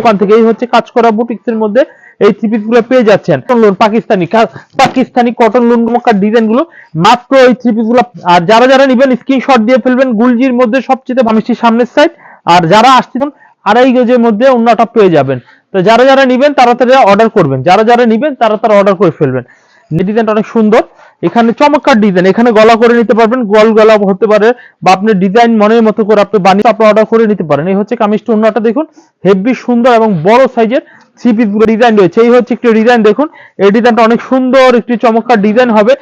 দোকান থেকে এই হচ্ছে কাজ করা বুটিক্স এর মধ্যে এই থ্রি পিসগুলো পেয়ে যাচ্ছেন। Lawn Pakistani Pakistani cotton lawn মক্কার ডিজাইনগুলো। মাত্র এই থ্রি পিসগুলো, আর যারা যারা নিবেন স্ক্রিনশট দিয়ে ফেলবেন, গুলজির মধ্যে সবচেয়ে ভামিষ্টির সামনের সাইড আর যারা আসছেন আড়াই গজের মধ্যে অন্যটা পেয়ে যাবেন। তো যারা যারা নিবেন তারা তারা অর্ডার করবেন। যারা যারা নিবেন তারা তারা অর্ডার করে ফেলবেন। ডিজাইনটা অনেক সুন্দর, এখানে চমৎকার ডিজাইন এখানে গলা করে নিতে পারবেন গোল গলা হতে পারে বা আপনি ডিজাইন মনের মতো করে আপনি বানিয়ে আপনি অর্ডার করে নিতে পারেন। এই হচ্ছে কামিজটা অন্যটা দেখুন হেভি সুন্দর এবং বড় সাইজের থ্রি পিস ডিজাইন রয়েছে। এই হচ্ছে একটি ডিজাইন দেখুন, এই ডিজাইনটা অনেক সুন্দর, একটি চমৎকার ডিজাইন হবে,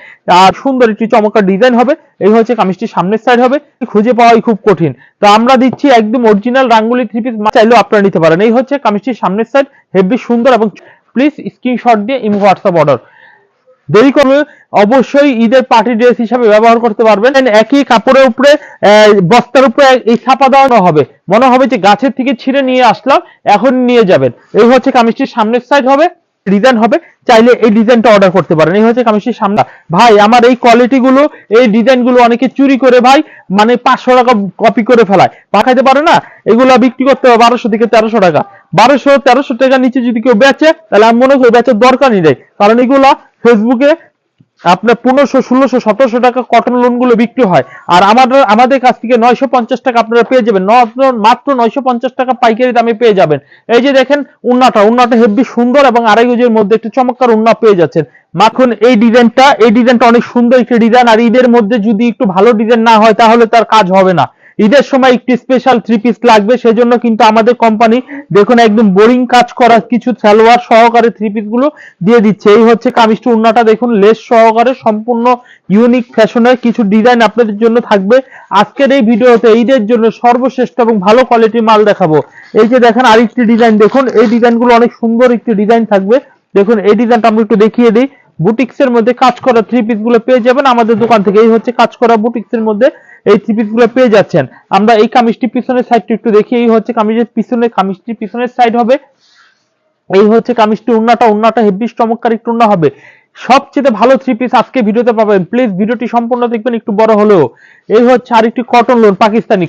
আর সুন্দর একটি চমৎকার ডিজাইন হবে। এই হচ্ছে কামিজটি সামনের সাইড হবে, খুঁজে পাওয়াই খুব কঠিন। তো আমরা দিচ্ছি একদম অরিজিনাল রাঙ্গুলি থ্রি পিস চাইলেও আপনারা নিতে পারেন। এই হচ্ছে কামিজটির সামনের সাইড হেভি সুন্দর এবং প্লিজ স্ক্রিনশট দিয়ে ইমো হোয়াটসঅ্যাপ অর্ডার দেরি করবে, অবশ্যই ঈদের পার্টি ড্রেস হিসাবে ব্যবহার করতে পারবেন। একই কাপড়ের উপরে বস্তার উপরে এই ছাপা দেওয়ানো হবে। মনে হবে যে গাছের থেকে ছিঁড়ে নিয়ে আসলাম, এখন নিয়ে যাবেন। এই হচ্ছে কামিজটির সামনের সাইড হবে ডিজাইন হবে। চাইলে এই ডিজাইনটা অর্ডার করতে পারেন। এই হচ্ছে কামিজটির সামনে। ভাই, আমার এই কোয়ালিটি গুলো, এই ডিজাইনগুলো অনেকে চুরি করে ভাই মানে পাঁচশো টাকা কপি করে ফেলায়। পাঠাইতে পারে না? এগুলো বিক্রি করতে হবে বারোশো থেকে তেরোশো টাকা। বারোশো, তেরোশো টাকার নিচে যদি কেউ বেচে, তাহলে আমি মনে করি বেচার দরকারই নেই। কারণ এগুলা ফেসবুকে আপনার পনেরোশো, ষোলোশো, সতেরোশো টাকা কটন লোনগুলো বিক্রি হয়। আর আমাদের আমাদের কাছ থেকে নয়শো পঞ্চাশ টাকা আপনারা পেয়ে যাবেন। মাত্র নয়শো পঞ্চাশ টাকা পাইকারি দামে পেয়ে যাবেন। এই যে দেখেন উন্নাটা উন্নাটা হেভি সুন্দর এবং আড়াই গজের মধ্যে একটু চমৎকার উন্না পেয়ে যাচ্ছেন। মাখন এই ডিজাইনটা এই ডিজাইনটা অনেক সুন্দর একটি ডিজাইন। আর ঈদের মধ্যে যদি একটু ভালো ডিজাইন না হয়, তাহলে তার কাজ হবে না। ঈদের সময় একটি স্পেশাল থ্রি পিস লাগবে, সেজন্য কিন্তু আমাদের কোম্পানি দেখুন একদম বোরিং কাজ করা কিছু সালোয়ার সহকারে থ্রি পিসগুলো দিয়ে দিচ্ছে। এই হচ্ছে কামিজটি, উন্নাটা দেখুন লেস সহকারে সম্পূর্ণ ইউনিক ফ্যাশনের কিছু ডিজাইন আপনাদের জন্য থাকবে। আজকের এই ভিডিওতে ঈদের জন্য সর্বশ্রেষ্ঠ এবং ভালো কোয়ালিটির মাল দেখাবো। এই যে দেখেন আরেকটি ডিজাইন দেখুন, এই ডিজাইনগুলো অনেক সুন্দর একটি ডিজাইন থাকবে। দেখুন এই ডিজাইনটা আমরা একটু দেখিয়ে দিই। বুটিক্স এর মধ্যে কাজ করা থ্রি পিসগুলো পেয়ে যাবেন আমাদের দোকান থেকে। এই হচ্ছে কাজ করা বুটিক্স এর মধ্যে এই থ্রি পিসগুলো পেয়ে যাচ্ছেন। আমরা এই কামিজটি পিছনের সাইডটি একটু দেখি। এই হচ্ছে কামিজের পিছনে কামিজটি পিছনের সাইড হবে। এই হচ্ছে কামিজটি উন্নাটা। উন্নাটা হেভি চমৎকার একটু উন্না হবে। সবচেয়ে ভালো থ্রি পিস আজকে ভিডিওতে পাবেন। প্লিজ ভিডিওটি সম্পূর্ণ দেখবেন, একটু বড় হলেও। এই হচ্ছে আরেকটি cotton lawn Pakistani.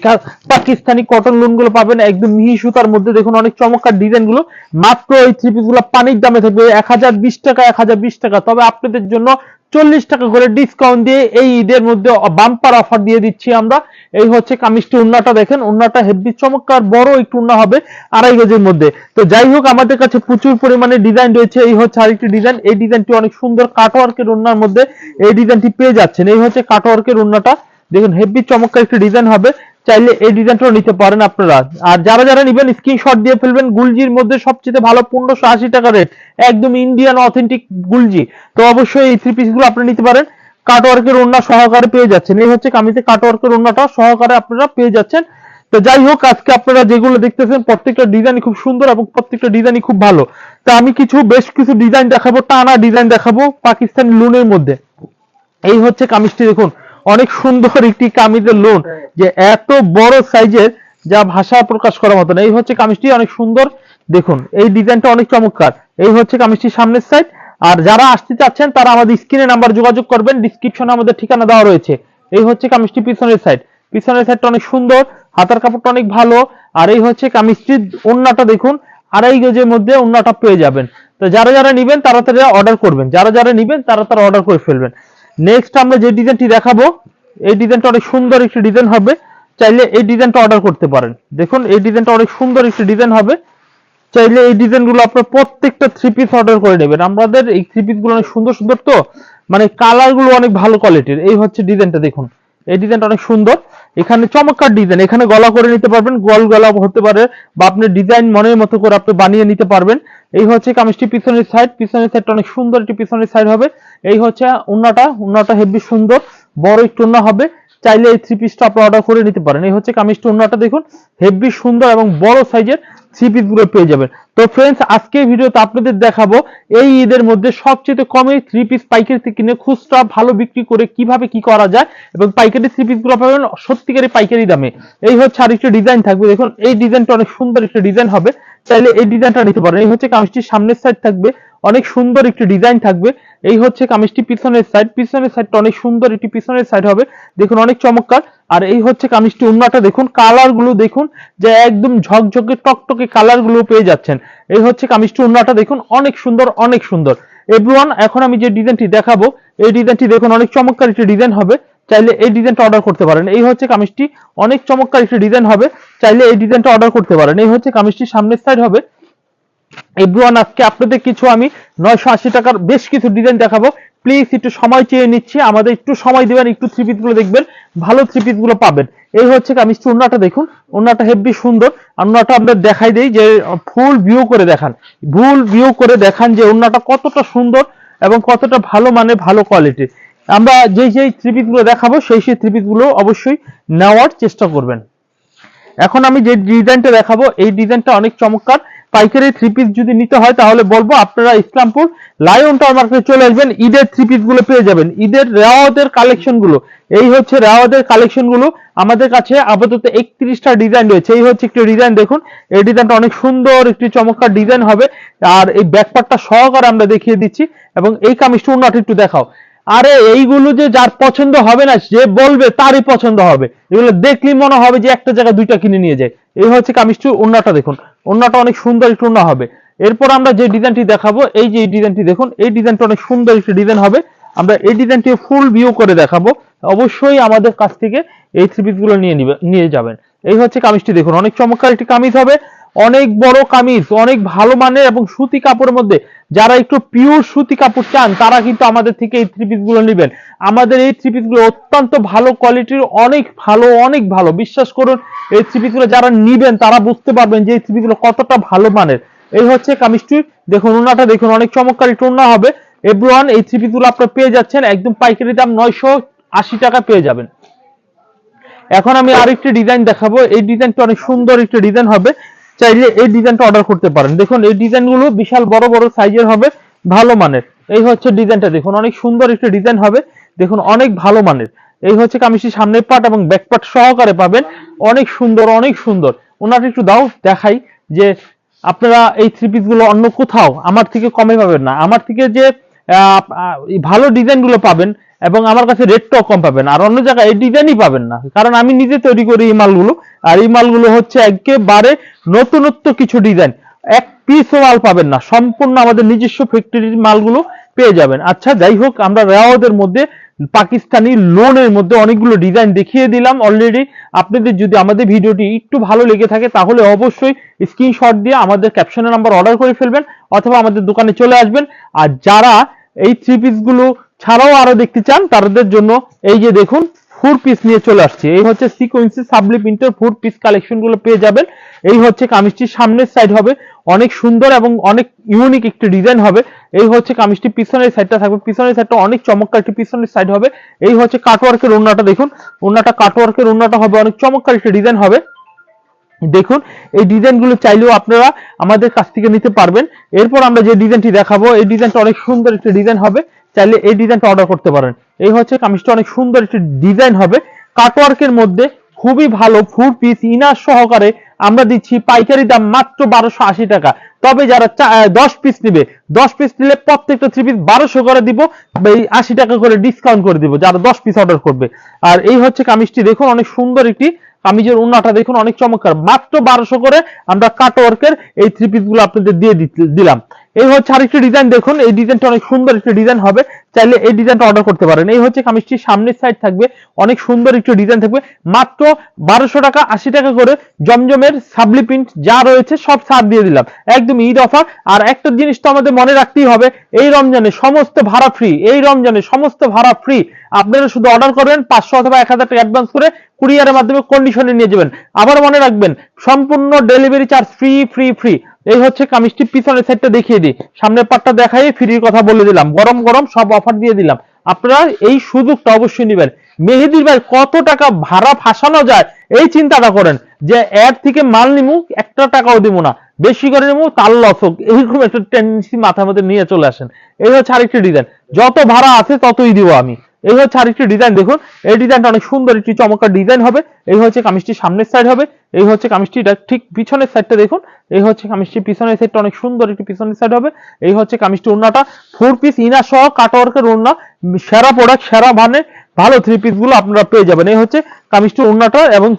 Pakistani cotton লোনগুলো পাবেন একদম মিহি সুতার মধ্যে। দেখুন অনেক চমৎকার ডিজাইনগুলো। মাত্র এই থ্রি পিসগুলো পানির দামে থাকবে। এক হাজার বিশ টাকা, এক হাজার বিশ টাকা। তবে আপনাদের জন্য চল্লিশ টাকা করে ডিসকাউন্ট দিয়ে এই ঈদের মধ্যে বাম্পার অফার দিয়ে দিচ্ছি আমরা। এই হচ্ছে কামিজটি উন্নাটা দেখেন, উন্নাটা হেভি চমৎকার, বড় একটু উন্না হবে আড়াই গজের মধ্যে। তো যাই হোক, আমাদের কাছে প্রচুর পরিমাণে ডিজাইন রয়েছে। এই হচ্ছে আরেকটি ডিজাইন এই ডিজাইনটি অনেক সুন্দর কাটওয়ার্কের উন্নার মধ্যে এই ডিজাইনটি পেয়ে যাচ্ছেন। এই হচ্ছে কাটওয়ার্কের উন্নাটা। দেখুন হেভি চমৎকার একটি ডিজাইন হবে। চাইলে এই ডিজাইনটাও নিতে পারেন আপনারা। আর যারা যারা নেবেন স্ক্রিনশট দিয়ে ফেলবেন, গুলজির মধ্যে সবচেয়ে ভালো পনেরোশো আশি টাকা রেট একদম ইন্ডিয়ান অথেন্টিক গুলজি। তো অবশ্যই এই থ্রি পিসগুলো আপনারা নিতে পারেন। কাটওয়ার্কের ওন্না সহকারে পেয়ে যাচ্ছেন। এই হচ্ছে কামিজে কাটওয়ার্কের ওন্নাটা সহকারে আপনারা পেয়ে যাচ্ছেন। তো যাই হোক, আজকে আপনারা যেগুলো দেখতেছেন, প্রত্যেকটা ডিজাইন খুব সুন্দর এবং প্রত্যেকটা ডিজাইনই খুব ভালো। তো আমি কিছু, বেশ কিছু ডিজাইন দেখাবো, টানা ডিজাইন দেখাবো পাকিস্তানি লুনের মধ্যে। এই হচ্ছে কামিজটি, দেখুন। অনেক সুন্দর একটি কামিজের লোন যে এত বড় সাইজের যা ভাষা প্রকাশ করার মতন এই হচ্ছে কামিজটি অনেক সুন্দর। দেখুন এই ডিজাইনটা অনেক চমৎকার। এই হচ্ছে কামিজটির সামনের সাইড আর যারা আসতে চাচ্ছেন তারা আমাদের স্ক্রিনে নাম্বার যোগাযোগ করবেন। ডিসক্রিপশনে আমাদের ঠিকানা দেওয়া রয়েছে। এই হচ্ছে কামিজটি পিছনের সাইড পিছনের সাইডটা অনেক সুন্দর হাতার কাপড়টা অনেক ভালো। আর এই হচ্ছে কামিজটির ওন্নাটা দেখুন আড়াই গজের মধ্যে ওন্নাটা পেয়ে যাবেন। তো যারা যারা নিবেন তারা তারা অর্ডার করবেন। যারা যারা নিবেন তারা তারা অর্ডার করে ফেলবেন। নেক্সট আমরা যে ডিজাইনটি দেখাবো, এই ডিজাইনটা অনেক সুন্দর একটি ডিজাইন হবে। চাইলে এই ডিজাইনটা অর্ডার করতে পারেন। দেখুন, এই ডিজাইনটা অনেক সুন্দর একটি ডিজাইন হবে। চাইলে এই ডিজাইনগুলো আপনার প্রত্যেকটা থ্রি পিস অর্ডার করে নেবেন। আমাদের এই থ্রি পিসগুলো অনেক সুন্দর সুন্দর তো? মানে কালারগুলো অনেক ভালো কোয়ালিটির এই হচ্ছে ডিজাইনটা দেখুন। এই ডিজাইনটা অনেক সুন্দর। এখানে চমৎকার ডিজাইন এখানে গলা করে নিতে পারবেন, গোল গলা হতে পারে বা আপনি ডিজাইন মনের মতো করে আপনি বানিয়ে নিতে পারবেন। এই হচ্ছে কামিজটি পিছনের সাইড পিছনের সাইডটা অনেক সুন্দর একটি পিছনের সাইড হবে। এই হচ্ছে উন্নাটা। উন্নাটা হেভি সুন্দর। বড় একটু উন্না হবে। চাইলে এই থ্রি পিসটা আপনি অর্ডার করে নিতে পারেন। এই হচ্ছে কামিজটি উন্নাটা দেখুন। হেভি সুন্দর এবং বড় সাইজের থ্রি গুলো পেয়ে যাবেন। তো ফ্রেন্ডস আজকে ভিডিওতে আপনাদের দেখাবো এই ঈদের মধ্যে সবচেয়ে কমে থ্রি পিস পাইকারি কিনে খুচরা ভালো বিক্রি করে কীভাবে কি করা যায় এবং পাইকারি থ্রি পিসগুলো পাবেন সত্যিকারী পাইকারি দামে। এই হচ্ছে আর একটা ডিজাইন থাকবে। দেখুন, এই ডিজাইনটা অনেক সুন্দর একটা ডিজাইন হবে। চাইলে এই ডিজাইনটা নিতে পারেন। এই হচ্ছে কামিজটির সামনের সাইড থাকবে। অনেক সুন্দর একটি ডিজাইন থাকবে। এই হচ্ছে কামিজটি পিছনের সাইড পিছনের সাইডটা অনেক সুন্দর একটি পিছনের সাইড হবে। দেখুন, অনেক চমৎকার। আর এই হচ্ছে কামিজটি উন্নাটা দেখুন কালারগুলো দেখুন, যে একদম ঝকঝকে, টকটকে কালারগুলো পেয়ে যাচ্ছেন। এই হচ্ছে কামিজটি উন্নাটা দেখুন, অনেক সুন্দর অনেক সুন্দর। এভরিওয়ান এখন আমি যে ডিজাইনটি দেখাবো, এই ডিজাইনটি দেখুন, অনেক চমৎকার একটি ডিজাইন হবে। চাইলে এই ডিজাইনটা অর্ডার করতে পারেন। এই হচ্ছে কামিজটি, অনেক চমৎকার একটি ডিজাইন হবে। চাইলে এই ডিজাইনটা অর্ডার করতে পারেন। এই হচ্ছে কামিজটির সামনের সাইড হবে। এভরিওয়ান আজকে আপনাদের কিছু আমি নয়শো আশি টাকার বেশ কিছু ডিজাইন দেখাবো। প্লিজ একটু সময় চেয়ে নিচ্ছি, আমাদের একটু সময় দিবেন, একটু থ্রি গুলো দেখবেন, ভালো থ্রি গুলো পাবেন। এই হচ্ছে কামিজটি ওনাটা দেখুন ওনাটা হেভি সুন্দর। ওনাটা আমরা দেখাই দেই যে ফুল ভিউ করে দেখান। ফুল ভিউ করে দেখান যে ওনাটা কতটা সুন্দর এবং কতটা ভালো মানে ভালো কোয়ালিটি আমরা যেই যেই থ্রি গুলো দেখাবো, সেই সেই থ্রি গুলো অবশ্যই নেওয়ার চেষ্টা করবেন। এখন আমি যে ডিজাইনটা দেখাবো, এই ডিজাইনটা অনেক চমৎকার। পাইকারি থ্রি পিস যদি নিতে হয়, তাহলে বলব আপনারা ইসলামপুর লায়ন টাওয়ার মার্কেটে চলে আসবেন। ঈদের থ্রি পিসগুলো পেয়ে যাবেন। ঈদের রেওয়াদের কালেকশনগুলো। এই হচ্ছে রেওয়াদের কালেকশনগুলো। আমাদের কাছে আপাতত একত্রিশটা ডিজাইন রয়েছে। এই হচ্ছে একটি ডিজাইন দেখুন। এই ডিজাইনটা অনেক সুন্দর, একটি চমৎকার ডিজাইন হবে। আর এই ব্যাকপার্টটা সহকারে আমরা দেখিয়ে দিচ্ছি এবং এই কামিজটা উন্নত একটু দেখাও। আরে, এইগুলো যে যার পছন্দ হবে না, যে বলবে তারই পছন্দ হবে। এগুলো দেখলেই মনে হবে যে একটা জায়গায় দুইটা কিনে নিয়ে যায়। এই হচ্ছে কামিজটি ওন্নাটা দেখুন। ওন্নাটা অনেক সুন্দর একটু ওন্না হবে। এরপর আমরা যে ডিজাইনটি দেখাবো, এই যে ডিজাইনটি দেখুন, এই ডিজাইনটা অনেক সুন্দর একটি ডিজাইন হবে। আমরা এই ডিজাইনটি ফুল ভিউ করে দেখাবো। অবশ্যই আমাদের কাছ থেকে এই থ্রি পিসগুলো নিয়ে নিবে, নিয়ে যাবেন। এই হচ্ছে কামিজটি দেখুন, অনেক চমৎকার একটি কামিজ হবে। অনেক বড় কামিজ, অনেক ভালো মানের এবং সুতি কাপড়ের মধ্যে যারা একটু পিওর সুতি কাপড় চান, তারা কিন্তু আমাদের থেকে এই থ্রি পিসগুলো নেবেন। আমাদের এই থ্রি পিসগুলো অত্যন্ত ভালো কোয়ালিটির অনেক ভালো অনেক ভালো। বিশ্বাস করুন, এই থ্রি পিসগুলো যারা নিবেন, তারা বুঝতে পারবেন যে এই থ্রি পিসগুলো কতটা ভালো মানের। এই হচ্ছে কামিজটি। দেখুন, ওনাটা দেখুন, অনেক চমৎকার ওনা হবে। এভরিওয়ান এই থ্রি পিসগুলো আপনারা পেয়ে যাচ্ছেন, একদম পাইকারি দাম নয়শো আশি টাকা পেয়ে যাবেন। এখন আমি আরেকটি ডিজাইন দেখাবো। এই ডিজাইনটা অনেক সুন্দর একটি ডিজাইন হবে। চাইলে এই ডিজাইনটা অর্ডার করতে পারেন। দেখুন, এই ডিজাইনগুলো বিশাল বড় বড় সাইজের হবে, ভালো মানের। এই হচ্ছে ডিজাইনটা। দেখুন, অনেক সুন্দর একটি ডিজাইন হবে। দেখুন, অনেক ভালো মানের। এই হচ্ছে কামিজটি সামনের পাট এবং ব্যাক পাট সহকারে পাবেন। অনেক সুন্দর অনেক সুন্দর। ওনাটা একটু দাও, দেখাই যে আপনারা এই থ্রি পিসগুলো অন্য কোথাও, আমার থেকে কমে পাবেন না। আমার থেকে যে ভালো ডিজাইনগুলো পাবেন এবং আমার কাছে রেটটাও কম পাবেন, আর অন্য জায়গায় এই ডিজাইনই পাবেন না। কারণ আমি নিজে তৈরি করি এই মালগুলো, আর এই মালগুলো হচ্ছে একেবারে নতুনত্ব কিছু ডিজাইন এক পিসও মাল পাবেন না, সম্পূর্ণ আমাদের নিজস্ব ফ্যাক্টরির মালগুলো পেয়ে যাবেন। আচ্ছা যাই হোক, আমরা রেওয়াদের মধ্যে, পাকিস্তানি লোনের মধ্যে অনেকগুলো ডিজাইন দেখিয়ে দিলাম অলরেডি আপনাদের যদি আমাদের ভিডিওটি একটু ভালো লেগে থাকে, তাহলে অবশ্যই স্ক্রিনশট দিয়ে আমাদের ক্যাপশনের নাম্বার অর্ডার করে ফেলবেন, অথবা আমাদের দোকানে চলে আসবেন। আর যারা এই থ্রি পিসগুলো ছাড়াও আরও দেখতে চান, তাদের জন্য এই যে দেখুন ফোর পিস নিয়ে চলে আসছে। এই হচ্ছে সিকোয়েন্সি সাবলি প্রিন্টের ফোর পিস কালেকশনগুলো পেয়ে যাবেন। এই হচ্ছে কামিজটির সামনের সাইড হবে। অনেক সুন্দর এবং অনেক ইউনিক একটি ডিজাইন হবে। এই হচ্ছে কামিজটি পিছনের সাইডটা থাকবে। পিছনের সাইডটা অনেক চমৎকার একটি পিছনের সাইড হবে। এই হচ্ছে কাটওয়ার্কের ওন্নাটা দেখুন। ওন্নাটা কাটওয়ার্কের ওন্নাটা হবে, অনেক চমৎকার একটি ডিজাইন হবে। দেখুন, এই ডিজাইনগুলো চাইলেও আপনারা আমাদের কাছ থেকে নিতে পারবেন। এরপর আমরা যে ডিজাইনটি দেখাবো, এই ডিজাইনটা অনেক সুন্দর একটি ডিজাইন হবে। চাইলে এই ডিজাইনটা অর্ডার করতে পারেন। এই হচ্ছে কামিজটা, অনেক সুন্দর একটি ডিজাইন হবে। কাটওয়ার্কের মধ্যে খুবই ভালো ফুল পিস ইনার সহকারে আমরা দিচ্ছি পাইকারি দাম মাত্র বারোশো আশি টাকা। তবে যারা দশ পিস নিবে, দশ পিস নিলে প্রত্যেকটা থ্রি পিস বারোশো করে দিব এই আশি টাকা করে ডিসকাউন্ট করে দিব যারা দশ পিস অর্ডার করবে। আর এই হচ্ছে কামিজটি, দেখুন অনেক সুন্দর একটি কামিজের উন্নাটা, দেখুন অনেক চমৎকার। মাত্র বারোশো করে আমরা কাট ওয়ার্কের এই থ্রি পিসগুলো আপনাদের দিয়ে দিলাম। এই হচ্ছে আরেকটি ডিজাইন দেখুন, এই ডিজাইনটা অনেক সুন্দর একটি ডিজাইন হবে। চাইলে এই ডিজাইনটা অর্ডার করতে পারেন। এই হচ্ছে কামিজটির সামনের সাইড থাকবে, অনেক সুন্দর একটি ডিজাইন থাকবে। মাত্র বারোশো টাকা, আশি টাকা করে জমজমের সাবলি প্রিন্ট যা রয়েছে, সব ছাড় দিয়ে দিলাম। একদম ঈদ অফার আর একটা জিনিস তো আমাদের মনে রাখতেই হবে, এই রমজানে সমস্ত ভাড়া ফ্রি এই রমজানে সমস্ত ভাড়া ফ্রি আপনারা শুধু অর্ডার করবেন, পাঁচশো অথবা এক হাজার টাকা অ্যাডভান্স করে কুরিয়ারের মাধ্যমে কন্ডিশনে নিয়ে যাবেন। আবার মনে রাখবেন, সম্পূর্ণ delivery charge free free free এই হচ্ছে কামিজটি, পিছনের সাইডটা দেখিয়ে দিই। সামনের পাটটা দেখাই ফ্রির কথা বলে দিলাম। গরম গরম সব অফার দিয়ে দিলাম। আপনারা এই সুযোগটা অবশ্যই নেবেন। মেহেদির ভাই, কত টাকা ভাড়া ফাঁসানো যায়? এই চিন্তাটা করেন যে এর থেকে মাল নিমু, একটা টাকাও দিব না। বেশি করে নিমু, তার লস হোক। এইরকম একটা টেন্ডেন্সি মাথার মধ্যে নিয়ে চলে আসেন। এই হচ্ছে আরেকটি ডিজাইন যত ভাড়া আছে, ততই দিব আমি। এই হচ্ছে আরেকটি ডিজাইন দেখুন, এই ডিজাইনটা অনেক সুন্দর, একটি চমৎকার ডিজাইন হবে। এই হচ্ছে কামিজটির সামনের সাইড হবে। এই হচ্ছে কামিজটিটা ঠিক পিছনের সাইডটা দেখুন। এই হচ্ছে কামিজটির পিছনের সাইডটা অনেক সুন্দর একটি পিছনের সাইড হবে। এই হচ্ছে কামিজটি ওড়নাটা। ফোর পিস ইনার সহ কাটওয়ার্কের ওড়না। সেরা প্রোডাক্ট সেরা মানে ভালো থ্রি পিসগুলো আপনারা পেয়ে যাবেন। এই হচ্ছে কামিজটি ওড়নাটা এবং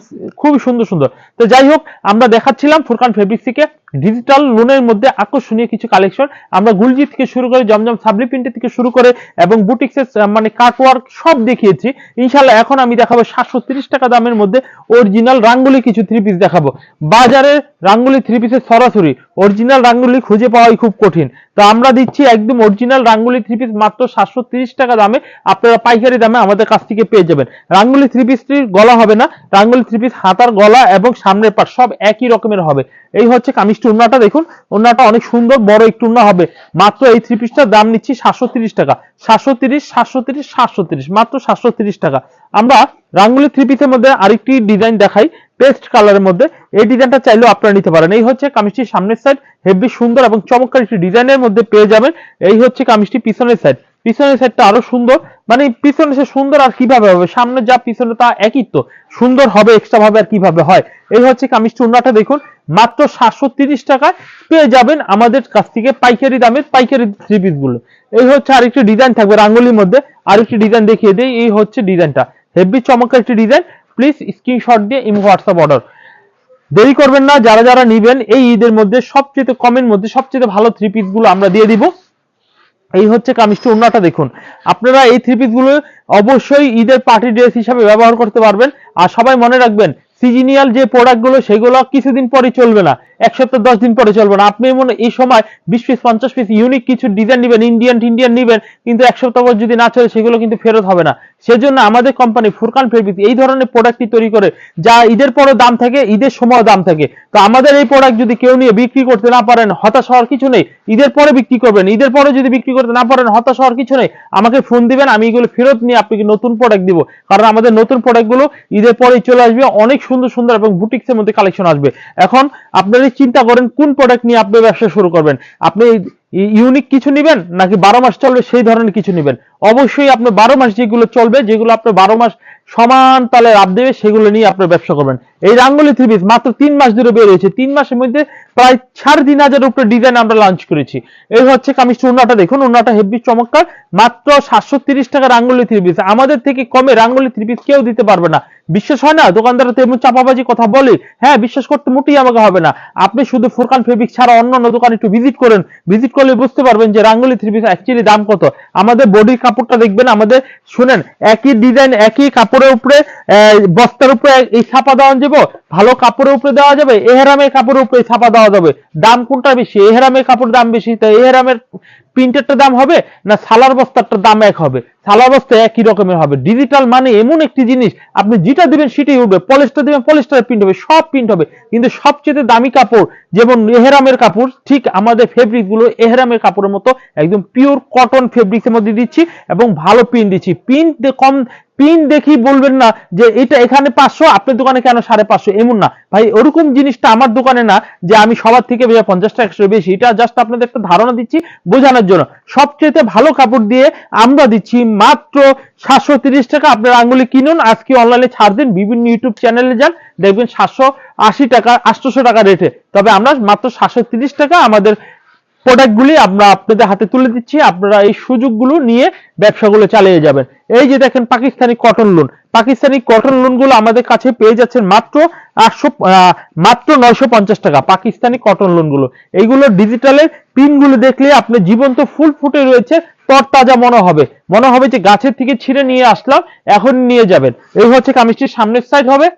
খুবই সুন্দর সুন্দর। তো যাই হোক, আমরা দেখাচ্ছিলাম ফুরকান ফেব্রিক্স থেকে। ডিজিটাল লোনের মধ্যে আকর্ষণীয় কিছু কালেকশন আমরা গুলজি থেকে শুরু করে জমজম সাবলি প্রিন্টের থেকে শুরু করে এবং বুটিক্সের মানে কাটওয়ার্ক সব দেখিয়েছি। ইনশাল্লাহ এখন আমি দেখাবো সাতশো টাকা দামের মধ্যে অরিজিনাল রাঙ্গুলি কিছু থ্রি পিস দেখাবো। বাজারে রাঙ্গুলি থ্রি পিসের সরাসরি অরিজিনাল রাঙ্গুলি খুঁজে পাওয়াই খুব কঠিন। তো আমরা দিচ্ছি একদম অরিজিনাল রাঙ্গুলি থ্রি পিস মাত্র সাতশো টাকা দামে। আপনারা পাইকারি দামে আমাদের কাছ থেকে পেয়ে যাবেন। রাঙ্গুলি থ্রি পিসটির গলা হবে না। রাঙ্গুলি থ্রি পিস হাতার গলা এবং সামনের পাট সব একই রকমের হবে। এই হচ্ছে কামিজটি উন্নাটা দেখুন। উন্নাটা অনেক সুন্দর, বড় একটু উন্না হবে। মাত্র এই থ্রি পিসটার দাম নিচ্ছি সাতশো টাকা। সাতশো তিরিশ সাতশো তিরিশ সাতশো তিরিশ মাত্র সাতশো টাকা। আমরা রাঙ্গুলি থ্রি পিসের মধ্যে আরেকটি ডিজাইন দেখাই পেস্ট কালারের মধ্যে। এই ডিজাইনটা চাইলেও আপনারা নিতে পারেন। এই হচ্ছে কামিজটির সামনের সাইড হেভি সুন্দর এবং চমৎকার একটি ডিজাইনের মধ্যে পেয়ে যাবেন। এই হচ্ছে কামিজটি পিছনের সাইড পিছনের সেটটা আরও সুন্দর। মানে পিছনে সে সুন্দর আর কীভাবে হবে? সামনে যা পিছনে তা একই তো। সুন্দর হবে এক্সট্রা ভাবে আর কীভাবে হয়? এই হচ্ছে কামিজটি উন্নাটা দেখুন। মাত্র সাতশো তিরিশ টাকায় পেয়ে যাবেন আমাদের কাছ থেকে পাইকারি দামের পাইকারি থ্রি পিসগুলো। এই হচ্ছে আরেকটি ডিজাইন থাকবে রাঙ্গুলির মধ্যে। আরেকটি ডিজাইন দেখিয়ে দেই। এই হচ্ছে ডিজাইনটা হেভি চমৎকার একটি ডিজাইন প্লিজ স্ক্রিনশট দিয়ে ইমো হোয়াটসঅ্যাপ অর্ডার দেরি করবেন না। যারা যারা নিবেন, এই ঈদের মধ্যে সবচেয়ে কমের মধ্যে সবচেয়ে ভালো থ্রি পিসগুলো আমরা দিয়ে দিব। এই হচ্ছে কামিজটি ওড়নাটা দেখুন। আপনারা এই থ্রি পিসগুলো অবশ্যই ঈদের পার্টি ড্রেস হিসাবে ব্যবহার করতে পারবেন। আর সবাই মনে রাখবেন সিজনিয়াল যে প্রোডাক্টগুলো সেগুলো কিছুদিন পরই চলবে না। এক সপ্তাহ দশ দিন পরে চলবে না। আপনি মনে এই সময় বিশ পিস পঞ্চাশ পিস ইউনিক কিছু ডিজাইন নেবেন ইন্ডিয়ান ইন্ডিয়ান নেবেন, কিন্তু এক সপ্তাহ পর যদি না চলে, সেগুলো কিন্তু ফেরত হবে না। সেজন্য আমাদের কোম্পানি ফুরকান ফেব্রিক এই ধরনের প্রোডাক্টটি তৈরি করে, যা ঈদের পরও দাম থাকে, ঈদের সময় দাম থাকে। তো আমাদের এই প্রোডাক্ট যদি কেউ নিয়ে বিক্রি করতে না পারেন, হতাশ হওয়ার কিছু নেই। ঈদের পরে বিক্রি করবেন, ঈদের পরে যদি বিক্রি করতে না পারেন, হতাশ হওয়ার কিছু নেই। আমাকে ফোন দিবেন, আমি এগুলো ফেরত নিয়ে আপনাকে নতুন প্রোডাক্ট দিব। কারণ আমাদের নতুন প্রোডাক্টগুলো ঈদের পরেই চলে আসবে, অনেক সুন্দর সুন্দর এবং বুটিক্সের মধ্যে কালেকশন আসবে। এখন আপনারা চিন্তা করেন কোন প্রোডাক্ট নিয়ে আপনি ব্যবসা শুরু করবেন? আপনি ইউনিক কিছু নেবেন নাকি বারো মাস চলবে সেই ধরনের কিছু নেবেন? অবশ্যই আপনার বারো মাস যেগুলো চলবে, যেগুলো আপনার বারো মাস সমান তালে লাভ দেবে সেগুলো নিয়ে আপনার ব্যবসা করবেন। এই রাঙ্গুলি থ্রি পিস মাত্র তিন মাস ধরে বের হয়েছে তিন মাসের মধ্যে প্রায় সাড়ে তিন হাজার উপরে ডিজাইন আমরা লঞ্চ করেছি। এই হচ্ছে কামিজটি উন্নাটা দেখুন উন্নাটা হেভি চমৎকার। মাত্র সাতশো তিরিশ টাকা রাঙ্গুলি থ্রি পিস আমাদের থেকে কমে রাঙ্গুলি থ্রি পিস কেউ দিতে পারবে না। বিশ্বাস হয় না? দোকানদাররা তো এমন চাপাবাজি কথা বলে। হ্যাঁ বিশ্বাস করতে মোটেই আমাকে হবে না। আপনি শুধু ফুরকান ফেব্রিক ছাড়া অন্য অন্য দোকানে একটু ভিজিট করেন। ভিজিট করলে বুঝতে পারবেন যে রাঙ্গুলি থ্রি পিস অ্যাকচুয়ালি দাম কত। আমাদের বডির কাপড়টা দেখবেন, আমাদের শুনেন, একই ডিজাইন একই কাপড়ের উপরে বস্তার উপরে এই ছাপা দেওয়া যাবে, ভালো কাপড়ের উপরে দেওয়া যাবে, এহেরামের কাপড়ের উপরে ছাপা দেওয়া যাবে। দাম কোনটা বেশি? এহেরামের কাপড় দাম বেশি তাই এহেরামের প্রিন্টেরটা দাম হবে না সালার বস্তারটার দাম এক হবে? সালার বস্তা একই রকমের হবে। ডিজিটাল মানে এমন একটি জিনিস, আপনি যেটা দিবেন সেটাই উঠবে। পলিশটা দিবেন পলিশটার প্রিন্ট হবে, সব প্রিন্ট হবে। কিন্তু সবচেয়ে দামি কাপড়, যেমন এহেরামের কাপড়, ঠিক আমাদের ফেব্রিকগুলো এহেরামের কাপড়ের মতো, একদম পিওর কটন ফেব্রিক্সের মধ্যে দিচ্ছি এবং ভালো প্রিন্ট দিচ্ছি। প্রিন্ট কম পিন দেখি বলবেন না যে এটা এখানে পাঁচশো, আপনার দোকানে কেন সাড়ে পাঁচশো? এমন না। ভাই, ওরকম জিনিসটা আমার দোকানে না যে আমি সবার থেকে পঞ্চাশ টাকা একশো বেশি। এটা জাস্ট আপনাদের একটা ধারণা দিচ্ছি, বোঝানোর জন্য। সবচেয়ে ভালো কাপড় দিয়ে আমরা দিচ্ছি মাত্র সাতশো তিরিশ টাকা। আপনার আঙ্গুলি কিনুন, আজকে অনলাইনে ছাড় দিন, বিভিন্ন ইউটিউব চ্যানেলে যান, দেখবেন সাতশো আশি টাকা, আটশোশো টাকা রেটে তবে আমরা মাত্র সাতশো তিরিশ টাকা আমাদের প্রোডাক্টগুলি আমরা আপনাদের হাতে তুলে দিচ্ছি। আপনারা এই সুযোগগুলো নিয়ে ব্যবসাগুলো চালিয়ে যাবেন। এই যে দেখেন Pakistani cotton lawn Pakistani cotton লোনগুলো আমাদের কাছে পেয়ে যাচ্ছেন মাত্র আটশো মাত্র নয়শো পঞ্চাশ টাকা, পাকিস্তানি কটন লোনগুলো এইগুলো ডিজিটালের পিনগুলো দেখলে আপনার জীবন্ত ফুল ফুটে রয়েছে, তরতাজা মনে হবে। মনে হবে যে গাছের থেকে ছিঁড়ে নিয়ে আসলাম, এখন নিয়ে যাবেন। এই হচ্ছে কামিজটির সামনের সাইড হবে।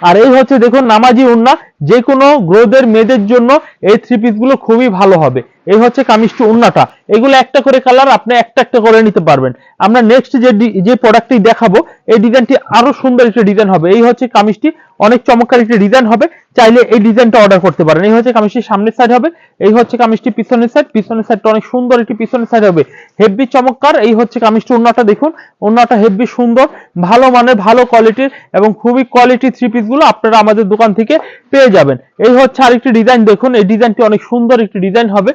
আর এই হচ্ছে দেখুন নামাজি উন্না, যে কোনো গ্রোদের মেয়েদের জন্য এই থ্রি পিসগুলো খুবই ভালো হবে। এই হচ্ছে কামিজটি উন্নাটা। এগুলো একটা করে কালার আপনি একটা একটা করে নিতে পারবেন। আমরা নেক্সট যে যে প্রোডাক্টটি দেখাবো, এই ডিজাইনটি আরও সুন্দর একটা ডিজাইন হবে। এই হচ্ছে কামিজটি, অনেক চমৎকার একটা ডিজাইন হবে। চাইলে এই ডিজাইনটা অর্ডার করতে পারেন। এই হচ্ছে কামিজটির সামনের সাইড হবে। এই হচ্ছে কামিজটি পিছনের সাইড পিছনের সাইডটা অনেক সুন্দর একটি পিছনের সাইড হবে। হেভি চমৎকার। এই হচ্ছে কামিজটি উন্নাটা দেখুন। উন্নাটা হেভি সুন্দর, ভালো মানের, ভালো কোয়ালিটির এবং খুবই কোয়ালিটি থ্রি পিসগুলো আপনারা আমাদের দোকান থেকে পেয়ে যাবেন। এই হচ্ছে আরেকটি ডিজাইন দেখুন। এই ডিজাইনটি অনেক সুন্দর একটি ডিজাইন হবে।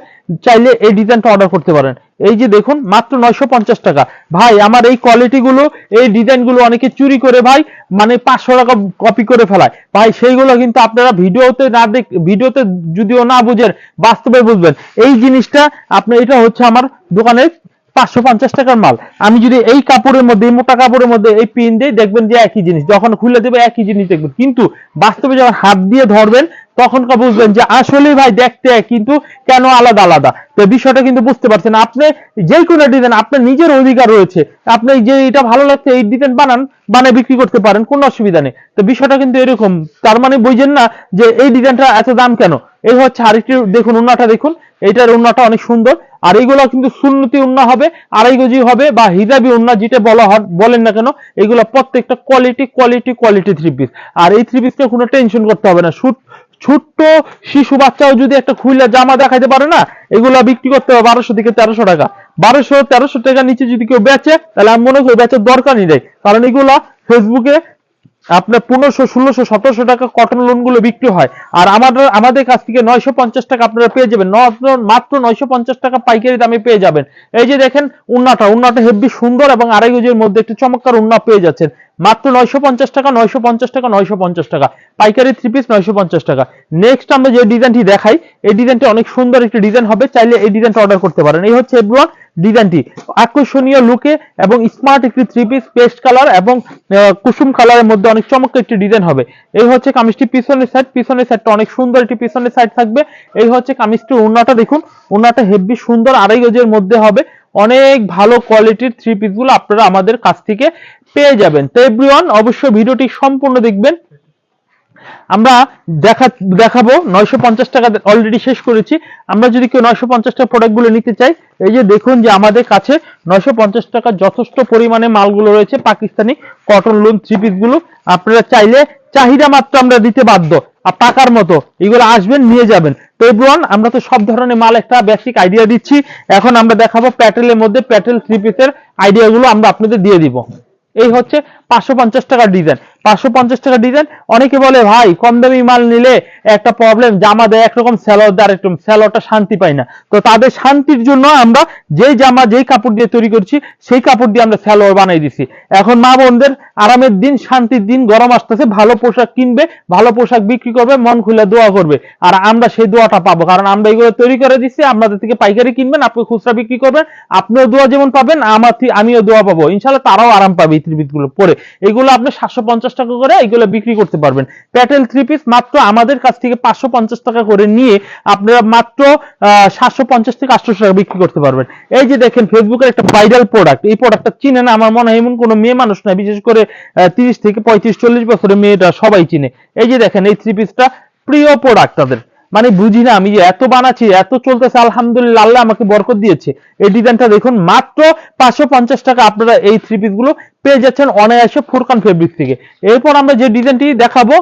চাইলে এই ডিজাইনটা অর্ডার করতে পারেন। এই যে দেখুন, মাত্র নয়শো পঞ্চাশ টাকা। ভাই, আমার এই কোয়ালিটি গুলো, এই ডিজাইনগুলো অনেকে চুরি করে ভাই মানে পাঁচশো টাকা কপি করে ফেলায়। ভাই, সেইগুলো কিন্তু আপনারা ভিডিওতে না দেখ, ভিডিওতে যদিও না বুঝেন, বাস্তবে বুঝবেন। এই জিনিসটা আপনার এটা হচ্ছে আমার দোকানের পাঁচশো পঞ্চাশ টাকার মাল। আমি যদি এই কাপড়ের মধ্যে, এই মোটা কাপড়ের মধ্যে এই পিন দিই দেখবেন যে একই জিনিস। যখন খুলে দেবে একই জিনিস দেখবেন। কিন্তু বাস্তবে যখন হাত দিয়ে ধরবেন তখন বুঝবেন যে আসলেই ভাই দেখতে কিন্তু কেন আলাদা আলাদা। তো বিষয়টা কিন্তু বুঝতে পারছেন। আপনি যে কোনো ডিজাইন আপনার নিজের অধিকার রয়েছে। আপনি যে এটা ভালো লাগছে, এই ডিজাইন বানান, বানায় বিক্রি করতে পারেন, কোনো অসুবিধা নেই। তো বিষয়টা কিন্তু এরকম। তার মানে বুঝছেন না যে এই ডিজাইনটা এত দাম কেন? এই হচ্ছে আরেকটি, দেখুন, উন্নাটা দেখুন। এইটার উন্নাটা অনেক সুন্দর। আর এইগুলো কিন্তু সুন্নতি উন্না হবে, আড়াই গজি হবে বা হিজাবি উন্না, যেটা বলা হয়, বলেন না কেন, এগুলো প্রত্যেকটা quality quality quality three piece আর এই থ্রি পিসটা কোনো টেনশন করতে হবে না। শুট ছোট্ট শিশু বাচ্চাও যদি একটা খুইলা জামা দেখাইতে পারে না, এগুলা বিক্রি করতে হবে বারোশো থেকে তেরোশো টাকা। বারোশো, তেরোশো টাকা নিচে যদি কেউ বেচে, তাহলে আমি মনে করি বেচার দরকারই নেই। কারণ এগুলা ফেসবুকে আপনার পনেরোশো, ষোলোশো, সতেরোশো টাকা কটন লোনগুলো বিক্রি হয়। আর আমাদের আমাদের কাছ থেকে নয়শো পঞ্চাশ টাকা আপনারা পেয়ে যাবেন। মাত্র নয়শো পঞ্চাশ টাকা পাইকারি দামে পেয়ে যাবেন। এই যে দেখেন, উন্নাটা উন্নাটা হেভি সুন্দর এবং আড়াই গজের মধ্যে একটি চমৎকার উন্না পেয়ে যাচ্ছেন। মাত্র নয়শো পঞ্চাশ টাকা, নয়শো পঞ্চাশ টাকা, নয়শো পঞ্চাশ টাকা। পাইকারি থ্রি পিস নয়শো পঞ্চাশ টাকা। নেক্সট আমরা যে ডিজাইনটি দেখাই, এই ডিজাইনটি অনেক সুন্দর একটি ডিজাইন হবে। চাইলে এই ডিজাইনটা অর্ডার করতে পারেন। এই হচ্ছে এভরিওয়ান ডিজাইনটি। আকর্ষণীয় লুকে এবং স্মার্ট একটি থ্রি পিস পেস্ট কালার এবং কুসুম কালারের মধ্যে অনেক চমৎকার একটি ডিজাইন হবে। এই হচ্ছে কামিজটি পিছনের সাইড পিছনের সাইডটা অনেক সুন্দর একটি পিছনের সাইড থাকবে। এই হচ্ছে কামিজটির উন্নাটা দেখুন। উন্নাটা হেভি সুন্দর আড়াই গজের মধ্যে হবে। অনেক ভালো কোয়ালিটির থ্রি পিসগুলো আপনারা আমাদের কাছ থেকে পেয়ে যাবেন। তো এভরিওয়ান অবশ্যই ভিডিওটি সম্পূর্ণ দেখবেন। আমরা দেখা, দেখাবো নয়শো পঞ্চাশ টাকা অলরেডি শেষ করেছি। আমরা যদি কেউ নয়শো পঞ্চাশ টাকা প্রোডাক্টগুলো নিতে চাই, এই যে দেখুন যে আমাদের কাছে নয়শো পঞ্চাশ টাকা যথেষ্ট পরিমাণে মালগুলো রয়েছে, পাকিস্তানি কটন লোন থ্রি পিসগুলো। আপনারা চাইলে চাহিদা মাত্র আমরা দিতে বাধ্য। আর টাকার মতো, এগুলো আসবেন, নিয়ে যাবেন। তো আমরা তো সব ধরনের মাল একটা বেসিক আইডিয়া দিচ্ছি। এখন আমরা দেখাবো প্যাটেলের মধ্যে প্যাটেল থ্রি পিসের আইডিয়া গুলো আমরা আপনাদের দিয়ে দিব। এই হচ্ছে পাঁচশো পঞ্চাশ টাকার ডিজাইন পাঁচশো পঞ্চাশ টাকার ডিজাইন অনেকে বলে, ভাই কম দামি মাল নিলে একটা প্রবলেম জামা দেয় একরকম স্যালোয়ার দেয় আরেকরকম স্যালোয়ারটা শান্তি পাই না। তো তাদের শান্তির জন্য আমরা যেই জামা যেই কাপড় দিয়ে তৈরি করছি, সেই কাপড় দিয়ে আমরা স্যালোয়ার বানাই দিছি। এখন মা বোনদের আরামের দিন, শান্তির দিন, গরম আসতেছে, ভালো পোশাক কিনবে, ভালো পোশাক বিক্রি করবে, মন খুলে দোয়া করবে। আর আমরা সেই দোয়াটা পাবো, কারণ আমরা এগুলো তৈরি করে দিচ্ছি আপনাদের থেকে পাইকারি কিনবেন, আপনি খুচরা বিক্রি করবেন, আপনিও দোয়া যেমন পাবেন আমার আমিও দোয়া পাবো। ইনশাল্লাহ তারাও আরাম পাবে থ্রি পরে। এগুলো আপনি সাতশো পঞ্চাশ টাকা করে এগুলো বিক্রি করতে পারবেন। প্যাটেল থ্রি পিস মাত্র আমাদের কাছ থেকে পাঁচশো পঞ্চাশ টাকা করে নিয়ে আপনারা মাত্র সাতশো পঞ্চাশ থেকে আটশো টাকা বিক্রি করতে পারবেন। এই যে দেখেন ফেসবুকের একটা ভাইরাল প্রোডাক্ট এই প্রোডাক্টটা চিনে না, আমার মনে হয় এমন কোনো মেয়ে মানুষ নয় বিশেষ করে তিরিশ থেকে পঁয়ত্রিশ, চল্লিশ বছরের মেয়েটা সবাই চিনে। এই যে দেখেন এই থ্রি পিসটা প্রিয় প্রোডাক্ট তাদের। মানে বুঝি না, আমি এত বানাচ্ছি, এত চলতেছে, আলহামদুলিল্লাহ, আল্লাহ আমাকে বরকত দিয়েছে। এই ডিজাইনটা দেখুন, মাত্র পাঁচশো পঞ্চাশ টাকা আপনারা এই থ্রি পিসগুলো পেয়ে যাচ্ছেন অনায়াসে ফুরকান ফেব্রিক থেকে। এরপর আমরা যে ডিজাইনটি দেখাবো,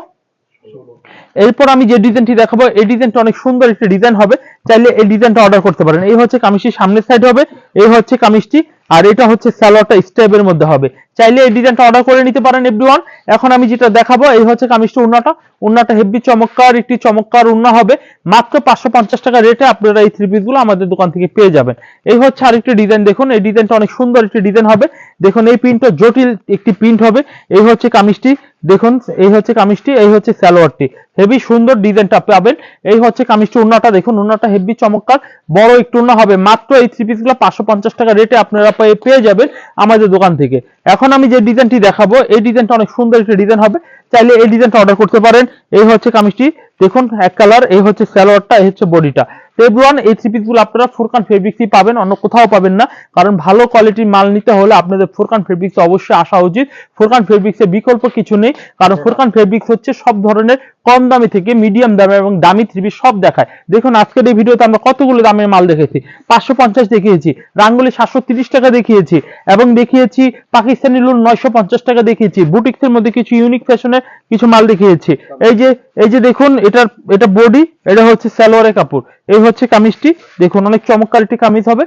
এরপর আমি যে ডিজাইনটি দেখাবো, এই ডিজাইনটা অনেক সুন্দর একটা ডিজাইন হবে। চাইলে এই ডিজাইনটা অর্ডার করতে পারেন। এই হচ্ছে কামিজটির সামনের সাইড হবে, এই হচ্ছে কামিজটি, আর এটা হচ্ছে স্যালোয়ারটা স্টেপের মধ্যে হবে। চাইলে এই ডিজাইনটা অর্ডার করে নিতে পারেন এভরিওয়ান এখন আমি যেটা দেখাবো, এই হচ্ছে কামিজটা উন্নাটা। উন্নাটা হেভি চমৎকার, একটি চমৎকার উন্না হবে। মাত্র পাঁচশো পঞ্চাশ টাকা রেটে আপনারা এই থ্রি গুলো আমাদের দোকান থেকে পেয়ে যাবেন। এই হচ্ছে আরেকটি ডিজাইন দেখুন, এই ডিজাইনটা অনেক সুন্দর একটি ডিজাইন হবে। দেখুন, এই প্রিন্টটা জটিল একটি প্রিন্ট হবে। এই হচ্ছে কামিজটি, দেখুন, এই হচ্ছে কামিজটি, এই হচ্ছে স্যালোয়ারটি হেভি সুন্দর ডিজাইনটা পাবেন। এই হচ্ছে কামিজটি উন্নাটা, দেখুন, উন্নাটা হেভি চমৎকার। বড় একটু উন্না হবে। মাত্র এই থ্রি পিসগুলো পাঁচশো পঞ্চাশ টাকা রেটে আপনারা পেয়ে যাবেন আমাদের দোকান থেকে। এখন আমি যে ডিজাইনটি দেখাবো, এই ডিজাইনটা অনেক সুন্দর একটা ডিজাইন হবে। চাইলে এই ডিজাইনটা অর্ডার করতে পারেন। এই হচ্ছে কামিজটি। দেখুন, এক কালার এই হচ্ছে সালোয়ারটা, এই হচ্ছে বডিটা। এভরিওয়ান এই থ্রি পিসগুলো আপনারা ফুরকান ফেব্রিক্সই পাবেন, অন্য কোথাও পাবেন না। কারণ ভালো কোয়ালিটির মাল নিতে হলে আপনাদের ফুরকান ফেব্রিক্স অবশ্যই আসা উচিত। ফুরকান ফেব্রিক্সের বিকল্প কিছু নেই, কারণ ফুরকান ফেব্রিক্স হচ্ছে সব ধরনের কম দামি থেকে মিডিয়াম দামে এবং দামি থ্রি পিস সব দেখায়। দেখুন, আজকের এই ভিডিওতে আমরা কতগুলো দামের মাল দেখেছি? পাঁচশো পঞ্চাশ দেখিয়েছি, রাঙ্গুলি সাতশো তিরিশ টাকা দেখিয়েছি এবং দেখিয়েছি পাকিস্তানি লোন নয়শো পঞ্চাশ টাকা দেখিয়েছি। বুটিক্সের মধ্যে কিছু ইউনিক ফ্যাশনের কিছু মাল দেখিয়েছি। এই যে এই যে দেখুন, এটার, এটা বডি এটা হচ্ছে সালোয়ারের কাপড়। এই হচ্ছে কামিজটি। দেখুন, অনেক চমৎকার একটি কামিজ হবে।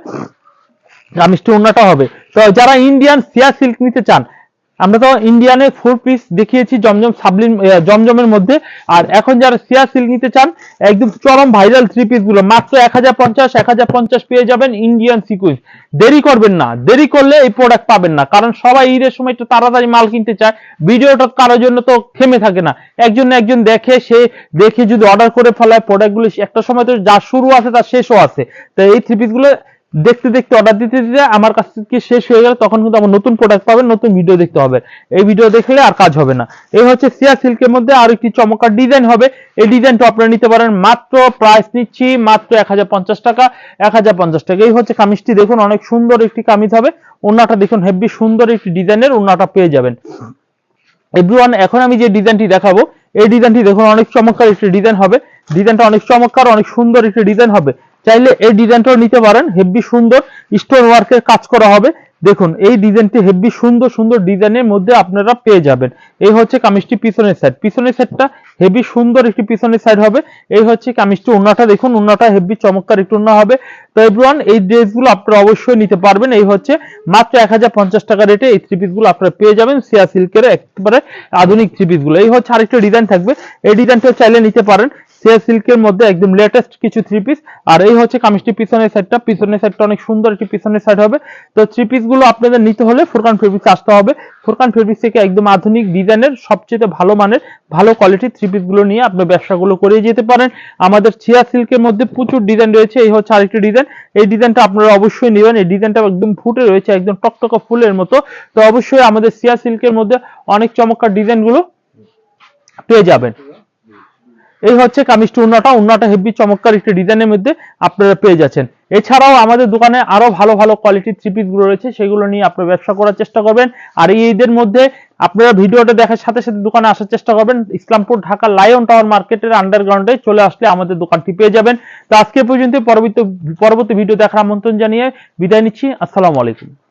কামিজটি অন্যটা হবে। তো যারা ইন্ডিয়ান সিয়া সিল্ক নিতে চান আমরা তো ইন্ডিয়ানে ফোর পিস দেখিয়েছি, জমজম সাবলিন জমজমের মধ্যে। আর এখন যারা সিয়া সিল্ক নিতে চান, একদম চরম ভাইরাল থ্রি পিসগুলো, মাত্র এক হাজার পঞ্চাশ, এক হাজার পঞ্চাশ পেয়ে যাবেন ইন্ডিয়ান সিকুয়েন্স দেরি করবেন না, দেরি করলে এই প্রোডাক্ট পাবেন না, কারণ সবাই ঈদের সময় একটু তাড়াতাড়ি মাল কিনতে চায়। ভিডিওটা কারোর জন্য তো থেমে থাকে না। একজন একজন দেখে, সে দেখে যদি অর্ডার করে ফেলায় প্রোডাক্টগুলো একটা সময় তো যা শুরু আছে তার শেষও আছে। তো এই থ্রি পিসগুলো দেখতে দেখতে অর্ডার দিতে দিতে আমার কাছ থেকে শেষ হয়ে গেলে, তখন কিন্তু আমার নতুন প্রোডাক্ট পাবেন, নতুন ভিডিও দেখতে হবে। এই ভিডিও দেখলে আর কাজ হবে না। এই হচ্ছে সিয়া সিল্কের মধ্যে আর একটি চমৎকার ডিজাইন হবে। এই ডিজাইনটা আপনারা নিতে পারেন, মাত্র প্রাইস নিচ্ছি, মাত্র এক হাজার পঞ্চাশ টাকা, এক হাজার পঞ্চাশ টাকা। এই হচ্ছে কামিজটি, দেখুন অনেক সুন্দর একটি কামিজ হবে। ওনাটা দেখুন, হেভি সুন্দর একটি ডিজাইনের ওনাটা পেয়ে যাবেন। এভরিওয়ান, এখন আমি যে ডিজাইনটি দেখাবো এই ডিজাইনটি দেখুন, অনেক চমৎকার একটি ডিজাইন হবে। ডিজাইনটা অনেক চমৎকার, অনেক সুন্দর একটি ডিজাইন হবে। চাইলে এই ডিজাইনটাও নিতে পারেন। হেভি সুন্দর স্টোন ওয়ার্কের কাজ করা হবে। দেখুন, এই ডিজাইনটি হেভি সুন্দর সুন্দর ডিজাইনের মধ্যে আপনারা পেয়ে যাবেন। এই হচ্ছে কামিজটি পিছনের সাইড পিছনের সাইডটা হেভি সুন্দর একটি পিছনের সাইড হবে। এই হচ্ছে কামিজটি উন্নাটা। দেখুন, উন্নাটা হেভি চমৎকার একটু উন্না হবে। তো এভরিওয়ান এই ড্রেসগুলো আপনারা অবশ্যই নিতে পারবেন। এই হচ্ছে মাত্র এক হাজার পঞ্চাশ টাকা রেটে এই থ্রি পিসগুলো আপনারা পেয়ে যাবেন সিয়া সিল্কের একেবারে আধুনিক থ্রি পিসগুলো এই হচ্ছে আরেকটা ডিজাইন থাকবে। এই ডিজাইনটা চাইলে নিতে পারেন। সিয়া সিল্কের মধ্যে একদম লেটেস্ট কিছু থ্রি পিস আর এই হচ্ছে কামিজটি, পিছনের সাইডটা পিছনের সাইডটা অনেক সুন্দর একটি পিছনের সাইড হবে। তো থ্রি পিসগুলো আপনাদের নিতে হলে ফুরকান ফেব্রিক্স আসতে হবে। ফুরকান ফেব্রিক্স থেকে একদম আধুনিক ডিজাইনের সবচেয়ে ভালো মানের, ভালো কোয়ালিটির থ্রি পিসগুলো নিয়ে আপনার ব্যবসাগুলো করে যেতে পারেন। আমাদের চিয়া সিল্কের মধ্যে প্রচুর ডিজাইন রয়েছে। এই হচ্ছে আরেকটি ডিজাইন এই ডিজাইনটা আপনারা অবশ্যই নেবেন। এই ডিজাইনটা একদম ফুটে রয়েছে, একদম টকটকা ফুলের মতো। তো অবশ্যই আমাদের সিয়া সিল্কের মধ্যে অনেক চমৎকার ডিজাইনগুলো পেয়ে যাবেন। এই হচ্ছে কামিজটি উন্নাটা উন্নাটা হেভি চমৎকার একটি ডিজাইনের মধ্যে আপনারা পেয়ে যাচ্ছেন। এছাড়াও আমাদের দোকানে আরও ভালো ভালো কোয়ালিটির থ্রি পিসগুলো রয়েছে, সেগুলো নিয়ে আপনারা ব্যবসা করার চেষ্টা করবেন। আর এই ঈদের মধ্যে আপনারা ভিডিওটা দেখার সাথে সাথে দোকানে আসার চেষ্টা করবেন। ইসলামপুর ঢাকা লায়ন টাওয়ার মার্কেটের আন্ডারগ্রাউন্ডে চলে আসলে আমাদের দোকানটি পেয়ে যাবেন। তো আজকে পর্যন্ত পরবর্তী পরবর্তী ভিডিও দেখার আমন্ত্রণ জানিয়ে বিদায় নিচ্ছি। আসসালামু আলাইকুম।